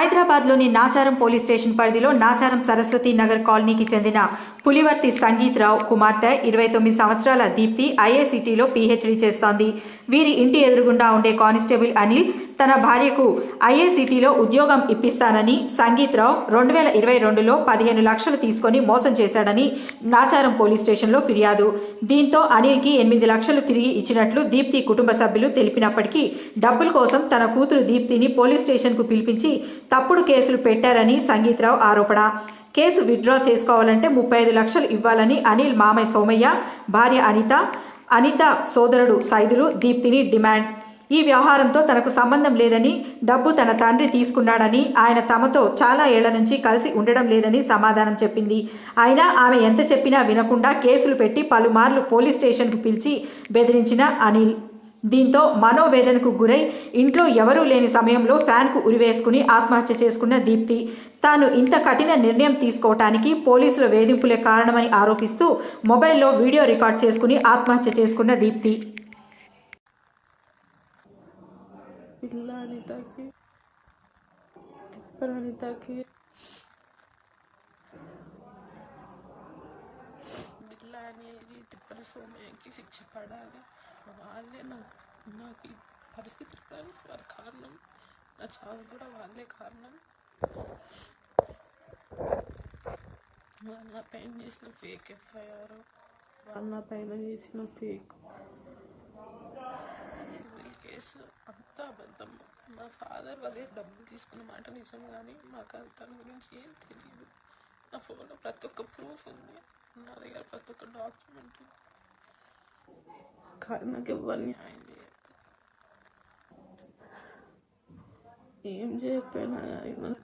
హైదరాబాద్లోని Nacharam police station పరిధిలో నాచారం సరస్వతి నగర్ కాలనీకి చెందిన పులివర్తి సంగీత్ రావు కుమార్తె ఇరవై తొమ్మిది సంవత్సరాల దీప్తి ఐఐసిటీలో పీహెచ్డీ చేస్తోంది. వీరి ఇంటి ఎదురుగుండా ఉండే కానిస్టేబుల్ అనిల్ తన భార్యకు ఐఐసిటీలో ఉద్యోగం ఇప్పిస్తానని సంగీత్ రావు రెండు వేల ఇరవై రెండులో పదిహేను లక్షలు తీసుకొని మోసం చేశాడని నాచారం పోలీస్ స్టేషన్లో ఫిర్యాదు. దీంతో అనిల్కి ఎనిమిది లక్షలు తిరిగి ఇచ్చినట్లు దీప్తి కుటుంబ సభ్యులు తెలిపినప్పటికీ డబ్బుల కోసం తన కూతురు దీప్తిని పోలీస్ స్టేషన్కు పిలిపించి తప్పుడు కేసులు పెట్టారని సంగీత్రావు ఆరోపణ. కేసు విత్డ్రా చేసుకోవాలంటే ముప్పై ఐదు లక్షలు ఇవ్వాలని అనిల్ మామయ్య సోమయ్య భార్య అనిత అనిత సోదరుడు సైదులు దీప్తిని డిమాండ్. ఈ వ్యవహారంతో తనకు సంబంధం లేదని డబ్బు తన తండ్రి తీసుకున్నాడని ఆయన తమతో చాలా ఏళ్ళ నుంచి కలిసి ఉండడం లేదని సమాధానం చెప్పింది. అయినా ఆమె ఎంత చెప్పినా వినకుండా కేసులు పెట్టి పలుమార్లు పోలీస్ స్టేషన్కు పిలిచి బెదిరించిన అనిల్. దీంతో మనోవేదనకు గురై ఇంట్లో ఎవరూ లేని సమయంలో ఫ్యాన్కు ఉరివేసుకుని ఆత్మహత్య చేసుకున్న దీప్తి. తాను ఇంత కఠిన నిర్ణయం తీసుకోవటానికి పోలీసుల వేధింపులే కారణమని ఆరోపిస్తూ మొబైల్లో వీడియో రికార్డ్ చేసుకుని ఆత్మహత్య చేసుకున్న దీప్తి. పిల్ల అనితకి బిల్ల అనేది తిప్పల సోమయ్యకి శిక్ష పడాలి. వాళ్ళే నా నాకు ఈ పరిస్థితి రావడానికి వారి కారణం. నా చావు కూడా వాళ్ళే కారణం. వాళ్ళ నా పైన చేసిన ఫేక్ ఎఫ్ఐఆర్ వాళ్ళ నా పైన చేసిన ఫేక్ సివిల్ కేసు అంతా అబద్ధం. మా ఫాదర్ వాళ్ళే డబ్బులు తీసుకున్న మాట నిజం కానీ మాకు దాని గురించి ఏం తెలియదు నా ఫోన్లో ప్రతి ఒక్క ప్రూఫ్ ఉంది నా దగ్గర ప్రతి ఒక్క డాక్యుమెంట్ కానీ నాకు ఎవరు న్యాయం చేయరు ఏం చేయకపోయినా కానీ నన్ను